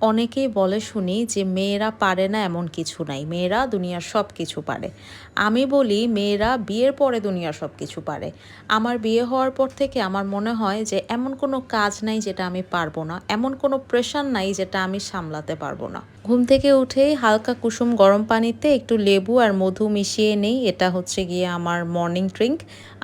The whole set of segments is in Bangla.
অনেকেই বলে শুনি যে মেয়েরা পারে না এমন কিছু নাই, মেয়েরা দুনিয়ার সব কিছু পারে। আমি বলি মেয়েরা বিয়ের পরে দুনিয়ার সব কিছু পারে। আমার বিয়ে হওয়ার পর থেকে আমার মনে হয় যে এমন কোনো কাজ নাই যেটা আমি পারব না, এমন কোনো প্রেশার নাই যেটা আমি সামলাতে পারব না। ঘুম থেকে উঠেই হালকা কুসুম গরম পানিতে একটু লেবু আর মধু মিশিয়ে নেই, এটা হচ্ছে গিয়ে আমার মর্নিং ড্রিঙ্ক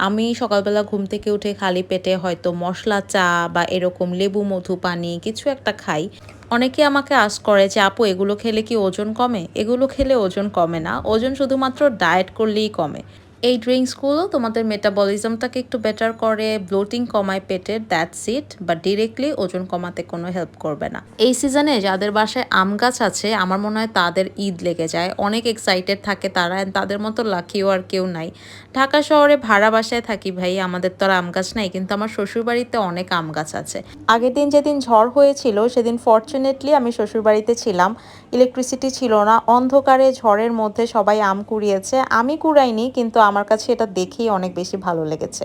আমি সকালবেলা ঘুম থেকে উঠে খালি পেটে হয়তো মশলা, চা বা এরকম লেবু মধু, পানি কিছু একটা খাই। অনেকে আমাকে আস করে যে, আপু, এগুলো খেলে কি ওজন কমে? এগুলো খেলে ওজন কমে না। ওজন শুধুমাত্র ডায়েট করলেই কমে। এই ড্রিঙ্কসগুলো তোমাদের মেটাবলিজমটাকে একটু বেটার করে ব্লোটিং কমায় পেটের দ্যাটস ইট বা ডিরেক্টলি ওজন কমাতে কোনো হেল্প করবে না। এই সিজনে যাদের বাসায় আম গাছ আছে, আমার মনে হয় তাদের ঈদ লেগে যায়। অনেক এক্সাইটেড থাকে তারা তাদের মতো লাকিও আর কেউ নাই। ঢাকা শহরে ভাড়া বাসায় থাকি ভাই, আমাদের তো আর আম গাছ নাই, কিন্তু আমার শ্বশুরবাড়িতে অনেক আম গাছ আছে। আগের দিন যেদিন ঝড় হয়েছিল, সেদিন ফর্চুনেটলি আমি শ্বশুরবাড়িতে ছিলাম। ইলেকট্রিসিটি ছিল না, অন্ধকারে ঝড়ের মধ্যে সবাই আম কুড়িয়েছে। আমি কুড়াইনি, কিন্তু আমার কাছে এটা দেখেই অনেক বেশি ভালো লেগেছে।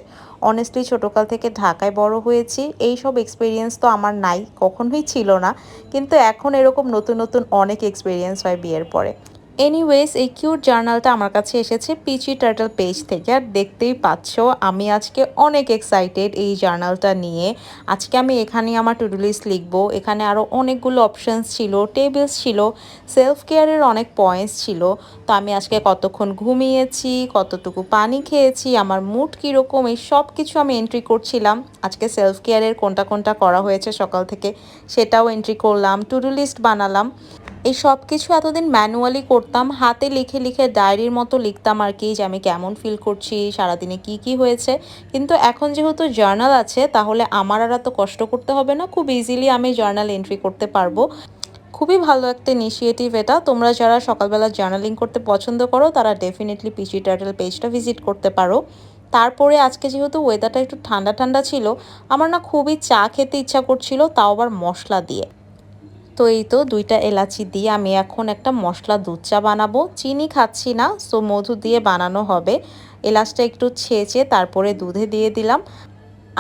অনেস্টলি ছোটোকাল থেকে ঢাকায় বড় হয়েছি এই সব এক্সপিরিয়েন্স তো আমার নাই, কখনোই ছিল না। কিন্তু এখন এরকম নতুন নতুন অনেক এক্সপিরিয়েন্স হয় বিয়ের পরে। এনিওয়েজ এই কিউট জার্নালটা আমার কাছে এসেছে পিচি টার্টল পেজ থেকে। আর দেখতেই পাচ্ছ, আমি আজকে অনেক এক্সাইটেড এই জার্নালটা নিয়ে। আজকে আমি এখানে আমার টুডু লিস্ট লিখব। এখানে আরও অনেকগুলো অপশানস ছিল টেবিলস ছিল সেলফ কেয়ারের অনেক পয়েন্টস ছিল। তো আমি আজকে কতক্ষণ ঘুমিয়েছি, কতটুকু পানি খেয়েছি, আমার মুড কীরকম, এই সব কিছু আমি এন্ট্রি করছিলাম। আজকে সেলফ কেয়ারের কোনটা কোনটা করা হয়েছে সকাল থেকে, সেটাও এন্ট্রি করলাম টুডু লিস্ট বানালাম। এই সব কিছু এতদিন ম্যানুয়ালি করতাম, হাতে লিখে লিখে ডায়েরির মতো লিখতাম আর কি যে আমি কেমন ফিল করছি, সারাদিনে কি কি হয়েছে। কিন্তু এখন যেহেতু জার্নাল আছে, তাহলে আমার আর এত কষ্ট করতে হবে না, খুব ইজিলি আমি জার্নাল এন্ট্রি করতে পারব। খুবই ভালো একটা ইনিশিয়েটিভ এটা। তোমরা যারা সকালবেলা জার্নালিং করতে পছন্দ করো, তারা ডেফিনেটলি পিচি টাইটেল পেজটা ভিজিট করতে পারো। তারপরে আজকে যেহেতু ওয়েদারটা একটু ঠান্ডা ঠান্ডা ছিল, আমার না খুবই চা খেতে ইচ্ছা করছিল, তাও আবার মশলা দিয়ে। তো এই তো দুইটা এলাচি দিয়ে আমি এখন একটা মশলা দুধ চা বানাবো। চিনি খাচ্ছি না সো মধু দিয়ে বানানো হবে। এলাচটা একটু ছেঁচে তারপরে দুধে দিয়ে দিলাম।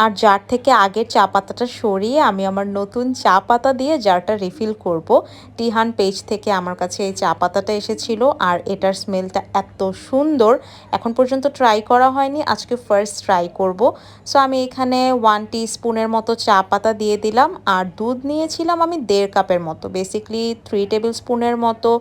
আর জার থেকে আগের চা পাতাটা সরিয়ে আমি আমার নতুন চা পাতা দিয়ে জারটা রিফিল করব। টিহান পেজ থেকে আমার কাছে এই চা পাতাটা এসেছিল আর এটার স্মেলটা এত সুন্দর। এখন পর্যন্ত ট্রাই করা হয়নি, আজকে ফার্স্ট ট্রাই করব। সো আমি এখানে ওয়ান টি স্পুনের মতো চা পাতা দিয়ে দিলাম আর দুধ নিয়েছিলাম আমি দেড় কাপের মতো। বেসিকলি থ্রি টেবিল স্পুনের মতো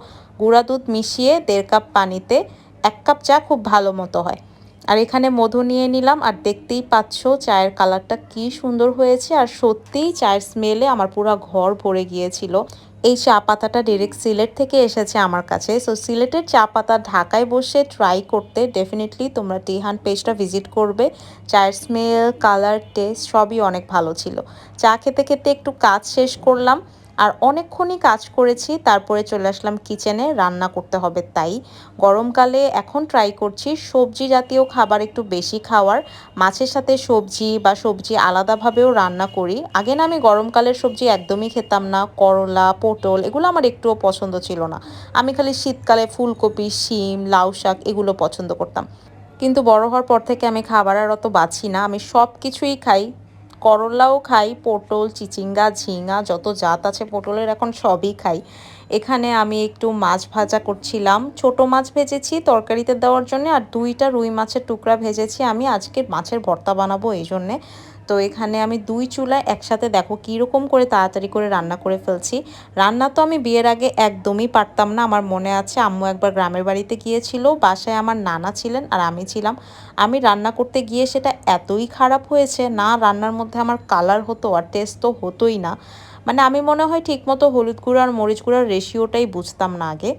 গুঁড়া দুধ মিশিয়ে দেড় কাপ পানিতে এক কাপ চা খুব ভালো মতো হয়। আর এখানে মধু নিয়ে নিলাম আর দেখতেই পাচ্ছ চায়ের কালারটা কি সুন্দর হয়েছে আর সত্যিই চায়ের স্মেলে আমার পুরো ঘর ভরে গিয়েছিল। এই চা পাতাটা ডিরেক্ট সিলেট থেকে এসেছে আমার কাছে। সো সিলেটের চা পাতা ঢাকায় বসে ট্রাই করতে ডেফিনেটলি তোমরা টিহান পেজটা ভিজিট করবে। চায়ের স্মেল কালার টেস্ট সবই অনেক ভালো ছিল। চা খেতে খেতে একটু কাজ শেষ করলাম। আর অনেকক্ষণই কাজ করেছি, তারপরে চলে আসলাম কিচেনে, রান্না করতে হবে তাই। গরমকালে এখন ট্রাই করছি সবজি জাতীয় খাবার একটু বেশি খাওয়ার। মাছের সাথে সবজি বা সবজি আলাদাভাবেও রান্না করি। আগে না আমি গরমকালের সবজি একদমই খেতাম না, করলা, পটল এগুলো আমার একটুও পছন্দ ছিল না। আমি খালি শীতকালে ফুলকপি, শিম, লাউ শাক এগুলো পছন্দ করতাম। কিন্তু বড় হওয়ার পর থেকে আমি খাবার আর অত বাছি না, আমি সব কিছুই খাই। করলাও খাই পটল চিচিঙ্গা ঝিঙা যত জাত আছে পটলের এখন সবই খাই। এখানে আমি একটু মাছ ভাজা করছিলাম। ছোট মাছ ভেজেছি তরকারিতে দেওয়ার জন্য, আর দুইটা রুই মাছের টুকরা ভেজেছি আমি। আজকে মাছের ভর্তা বানাবো এই জন্যে। তো এখানে আমি দুই চুলায় একসাথে দেখো কীরকম করে তাড়াতাড়ি করে রান্না করে ফেলছি। রান্না তো আমি বিয়ের আগে একদমই পারতাম না। আমার মনে আছে আম্মু একবার গ্রামের বাড়িতে গিয়েছিল, বাসায় আমার নানা ছিলেন আর আমি ছিলাম। আমি রান্না করতে গিয়ে সেটা এতই খারাপ হয়েছে, না রান্নার মধ্যে আমার কালার হতো আর টেস্ট তো হতোই না। মানে আমি মনে হয় ঠিকমতো হলুদ গুঁড়ো আর মরিচ গুঁড়ার রেশিওটাই বুঝতাম না আগে।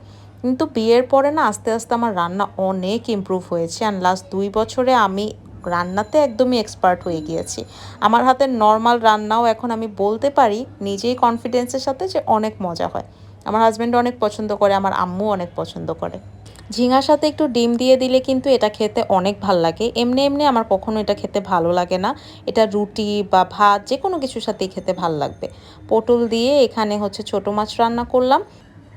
কিন্তু বিয়ের পরে না আস্তে আস্তে আমার রান্না অনেক ইম্প্রুভ হয়েছে অ্যান্ড লাস্ট দুই বছরে আমি রান্নাতে একদমই এক্সপার্ট হয়ে গিয়েছি। আমার হাতের নর্মাল রান্নাও এখন আমি বলতে পারি, নিজেই কনফিডেন্সের সাথে যে অনেক মজা হয়। আমার হাজব্যান্ড অনেক পছন্দ করে, আমার আম্মু অনেক পছন্দ করে। ঝিঙার সাথে একটু ডিম দিয়ে দিলে কিন্তু এটা খেতে অনেক ভালো লাগে। এমনি এমনি আমার কখনো এটা খেতে ভালো লাগে না। এটা রুটি বা ভাত যে কোনো কিছুর সাথেই খেতে ভালো লাগবে। পটল দিয়ে এখানে হচ্ছে ছোট মাছ রান্না করলাম।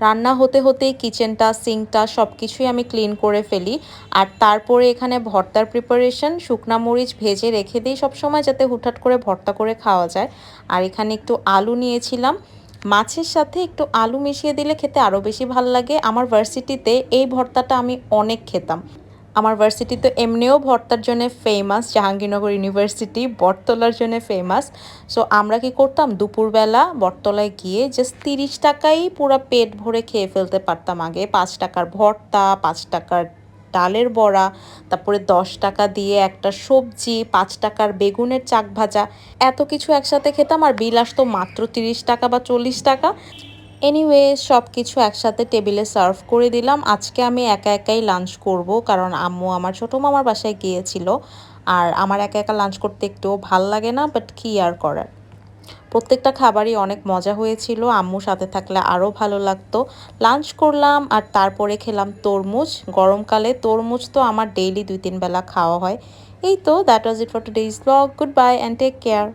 রান্না হতে হতেই কিচেনটা সিঙ্কটা সব কিছুই আমি ক্লিন করে ফেলি। আর তারপরে এখানে ভর্তার প্রিপারেশন শুকনা মরিচ ভেজে রেখে দিই সবসময় যাতে হুটহাট করে ভর্তা করে খাওয়া যায়। আর এখানে একটু আলু নিয়েছিলাম। মাছের সাথে একটু আলু মিশিয়ে দিলে খেতে আরও বেশি ভালো লাগে। আমার ভার্সিটিতে এই ভর্তাটা আমি অনেক খেতাম। আমার ভার্সিটি তো এমনিও ভর্তার জন্য ফেমাস জাহাঙ্গীরনগর ইউনিভার্সিটি, বটতলার জন্য ফেমাস সো আমরা কি করতাম? দুপুরবেলা বটতলায় গিয়ে জাস্ট তিরিশ টাকাই পুরো পেট ভরে খেয়ে ফেলতে পারতাম আগে। পাঁচ টাকার ভর্তা, পাঁচ টাকার ডালের বড়া, তারপরে দশ টাকা দিয়ে একটা সবজি, পাঁচ টাকার বেগুনের চাক ভাজা, এত কিছু একসাথে খেতাম আর বিল আসতো মাত্র তিরিশ টাকা বা চল্লিশ টাকা। এনিওয়ে সব কিছু একসাথে টেবিলে সার্ভ করে দিলাম। আজকে আমি একা একাই লাঞ্চ করব কারণ আম্মু আমার ছোটো মামার বাসায় গিয়েছিল। আর আমার একা একা লাঞ্চ করতে একটুও ভালো লাগে না বাট কী আর করার? প্রত্যেকটা খাবারই অনেক মজা হয়েছিল। আম্মু সাথে থাকলে আরও ভালো লাগতো। লাঞ্চ করলাম আর তারপরে খেলাম তরমুজ। গরমকালে তরমুজ তো আমার ডেইলি দুই তিন বেলা খাওয়া হয়। এই তো that was it for today is blog good bye and take care